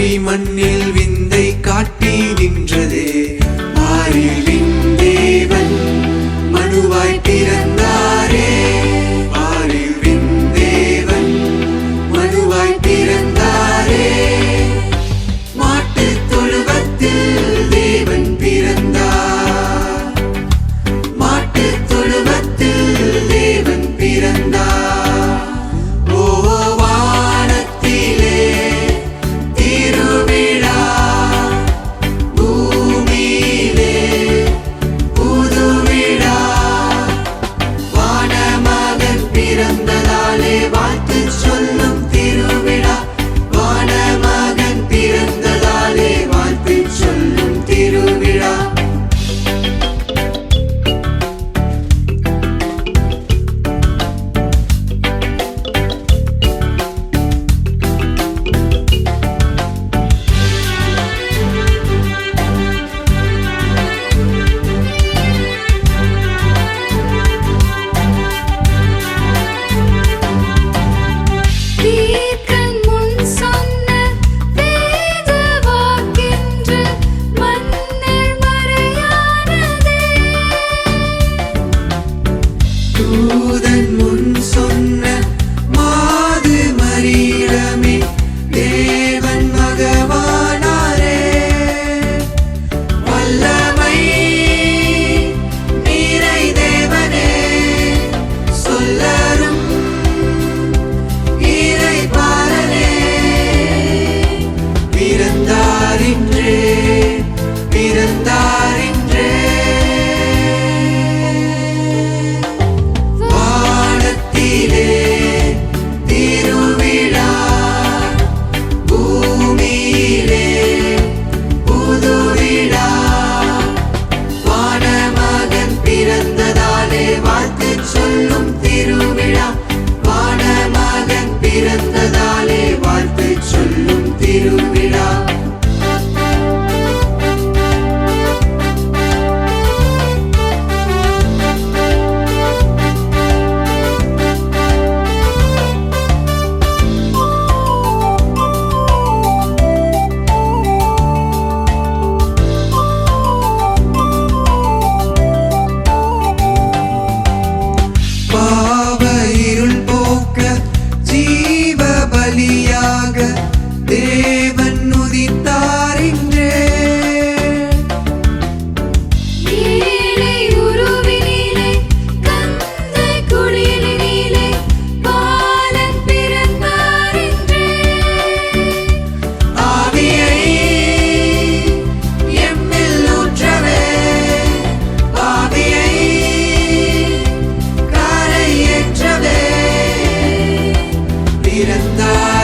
பூமி மண்ணில் Ali Bhakti Chandra.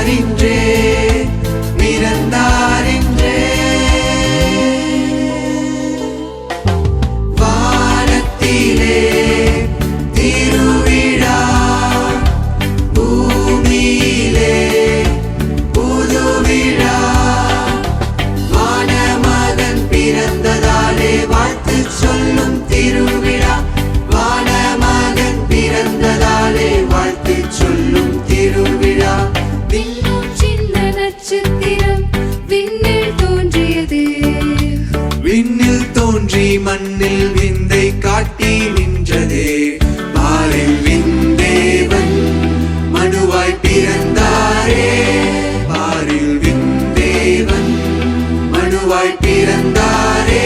பிறந்தாரின்றே பிறந்தாரின்றே. வானத்திலே திருவிழா பூமியிலே புது விழா வானமகன் பிறந்ததாலே வாழ்த்து சொல் மண்ணில் விந்தை காட்டி நின்றதே. பாலில் விந்தேவன் மனுவாய் பிறந்தாரே. பாரில் விந்தேவன் மனுவாய் பிறந்தாரே.